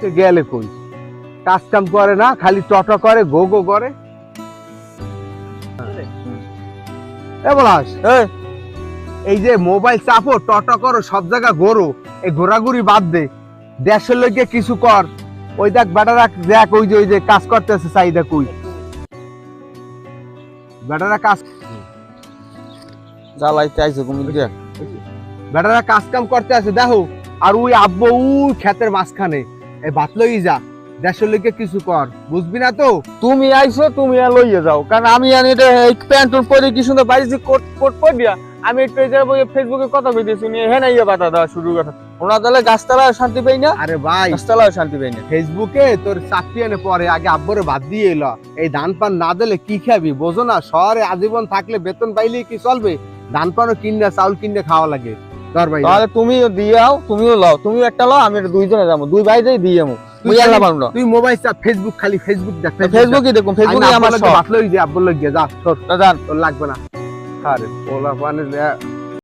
সে গেলে কই কাজ কাম করে না খালি টট করে গো গো করে এ বলাস এই, যে মোবাইল চাপো টট করো সব জায়গা ঘোরো এই ঘোরাঘুরি বাদ দে দেশের লোকে কিছু কর ওই দেখ বেটারা দেখ ওই যে ওই যে কাজ করতেছে চাহিদা কই বেটারা কাজ জ্বালাইতে আইছে কুমির বেটারা কাজ কাম করতে আছে দেখো আর ওই আব্বু ক্ষেতের মাঝখানে এই ভাত লই যা দেশের লোকে কিছু কর বুঝবি না তো? তুমি আইছো তুমি আর লইয়ে যাও। কারণ আমি আনি এটা এই প্যান্ট পরে কি সুন্দর বাইরে কোট কোট পর দিয়া আমি একটু এই যে ওই ফেসবুকে কথা কইতেছি নিয়ে হ্যাঁ ইয়ে বাতা দেওয়া শুরু কথা ওনা তাহলে গাছতলায় শান্তি পাই না? আরে ভাই। গাছতলায় শান্তি পাই না। ফেসবুকে তোর চাকরি এনে পরে আগে আব্বরে ভাত দিয়ে এলো। এই ধান পান না দিলে কি খাবি বোঝো না? শহরে আজীবন থাকলে বেতন পাইলে কি চলবে? ধান পানও কিনে চাউল কিনে খাওয়া লাগে। তাহলে তুমিও দিয়াও তুমিও লও তুমিও একটা লও আমি দুইজনে যাব। দুই ভাইতেই দিয়ে যাব। তুই মোবাইল চাপ ফেসবুক খালি ফেসবুক দেখ ফেসবুকই দেখুন ফেসবুকে আমার সব লই যে আব্বুর লই যা তোর লাগবে না। আরে পোলা পানে